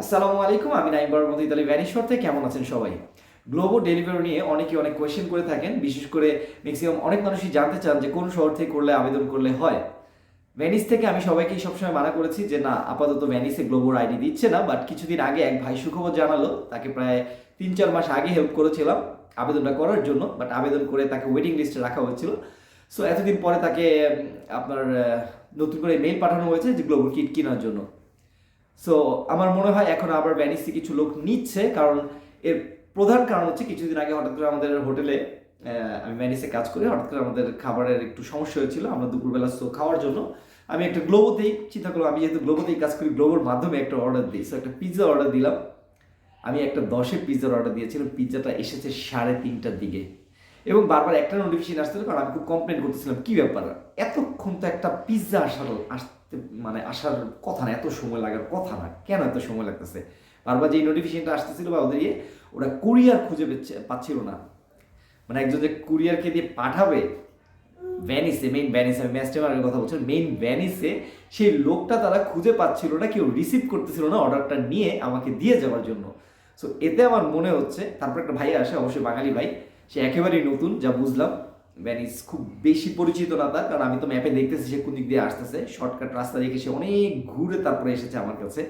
আসসালামু আলাইকুম, আমি নাইম বরমতি ইতালি ভ্যানিশর থেকে কেমন আছেন সবাই? গ্লোবো ডেলিভারি নিয়ে অনেকে অনেক কোয়েশ্চেন করে থাকেন, বিশেষ করে ম্যাক্সিমাম অনেক মানুষই জানতে চান যে কোন শহর থেকে করলে আবেদন করলে হয়। ভ্যানিস থেকে আমি সবাইকে সবসময় মানা করেছি যে, না, আপাতত ভ্যানিসে গ্লোবোর আইডি দিচ্ছে না বাট কিছুদিন আগে এক ভাই সুখবর জানালো, তাকে প্রায় তিন চার মাস আগে হেল্প করেছিলাম আবেদনটা করার জন্য বাট আবেদন করে তাকে ওয়েটিং লিস্টে রাখা হয়েছিল। সো এতদিন পরে তাকে আপনার নতুন করে মেইল পাঠানো হয়েছে যে গ্লোবোর কিট কেনার জন্য। সো আমার মনে হয় এখন আবার ভ্যানিসে কিছু লোক নিচ্ছে, কারণ এর প্রধান কারণ হচ্ছে কিছুদিন আগে হঠাৎ করে আমাদের হোটেলে আমি ভ্যানিসে কাজ করি, হঠাৎ করে আমাদের খাবারের একটু সমস্যা হয়েছিল, আমরা দুপুরবেলা সো খাওয়ার জন্য। আমি একটা গ্লোবোতেই চিন্তা করলাম, আমি যেহেতু গ্লোবোতেই কাজ করি গ্লোবোর মাধ্যমে একটা অর্ডার দিই। সো একটা পিৎজা অর্ডার দিলাম। আমি একটা দশে পিৎজার অর্ডার দিয়েছিলাম পিৎজাটা এসেছে সাড়ে তিনটার দিকে। এবং বারবার একটা নোটিফিকেশন আসছিল, কারণ আমি খুব কমপ্লেন করতেছিলাম, কী ব্যাপার? এতক্ষণ তো একটা পিৎজা আসার আসতে মানে আসার কথা না, এত সময় লাগার কথা না, কেন এত সময় লাগতেছে? বারবার যেই নোটিফিকেশনটা আসতেছিল বা ওদের ইয়ে ওরা কুরিয়ার খুঁজে পেচ্ছে- পাচ্ছিল না। মানে একজন যে কুরিয়ারকে দিয়ে পাঠাবে ভ্যানিসে মেইন ভ্যানিসে আমি ম্যাস্টেমারের কথা বলছি মেইন ভ্যানিসে সেই লোকটা তারা খুঁজে পাচ্ছিল না, কেউ রিসিভ করতেছিল না অর্ডারটা নিয়ে আমাকে দিয়ে যাওয়ার জন্য। সো এতে আমার মনে হচ্ছে, তারপর একটা ভাই আসে, অবশ্যই বাঙালি ভাই, সে একেবারেই নতুন, যা বুঝলাম। ভ্যানিস খুব বেশি পরিচিত না তার, কারণ আমি তো ম্যাপে দেখতেছি সে কোন দিক দিয়ে আসতেছে। শর্টকাট রাস্তা রেখে সে অনেক ঘুরে তারপরে এসেছে আমার কাছে।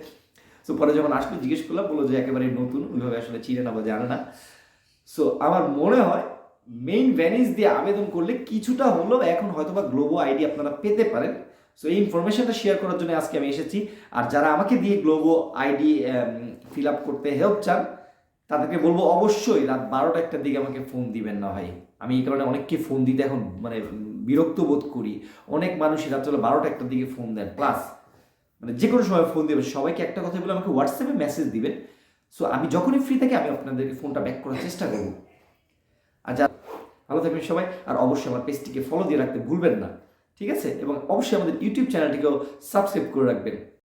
সো পরে যখন আসলো, জিজ্ঞেস করলাম, বলল যে একেবারে নতুন, ওইভাবে আসলে চিনে না বা জানে না। সো আমার মনে হয় মেইন ভ্যানিস দিয়ে আবেদন করলে কিছুটা হলেও এখন হয়তোবা গ্লোবো আইডি আপনারা পেতে পারেন। সো এই ইনফরমেশনটা শেয়ার করার জন্য আজকে আমি এসেছি। আর যারা আমাকে দিয়ে গ্লোবো আইডি ফিল আপ করতে হেল্প চান, তাদেরকে বলব অবশ্যই রাত বারোটা একটার দিকে আমাকে ফোন দিবেন না ভাই। আমি এই কারণে অনেককে ফোন দিতে এখন মানে বিরক্ত বোধ করি। অনেক মানুষই রাত্রে বারোটা একটার দিকে ফোন দেন। প্লাস মানে যে কোনো সময় ফোন দেবেন, সবাইকে একটা কথা বলে আমাকে হোয়াটসঅ্যাপে মেসেজ দিবেন। সো আমি যখনই ফ্রি থাকি, আমি আপনাদেরকে ফোনটা ব্যাক করার চেষ্টা করব। আর যা ভালো থাকবেন সবাই। আর অবশ্যই আমার পেজটিকে ফলো দিয়ে রাখতে ভুলবেন না। ঠিক আছে? এবং অবশ্যই আমাদের ইউটিউব চ্যানেলটিকেও সাবস্ক্রাইব করে রাখবেন।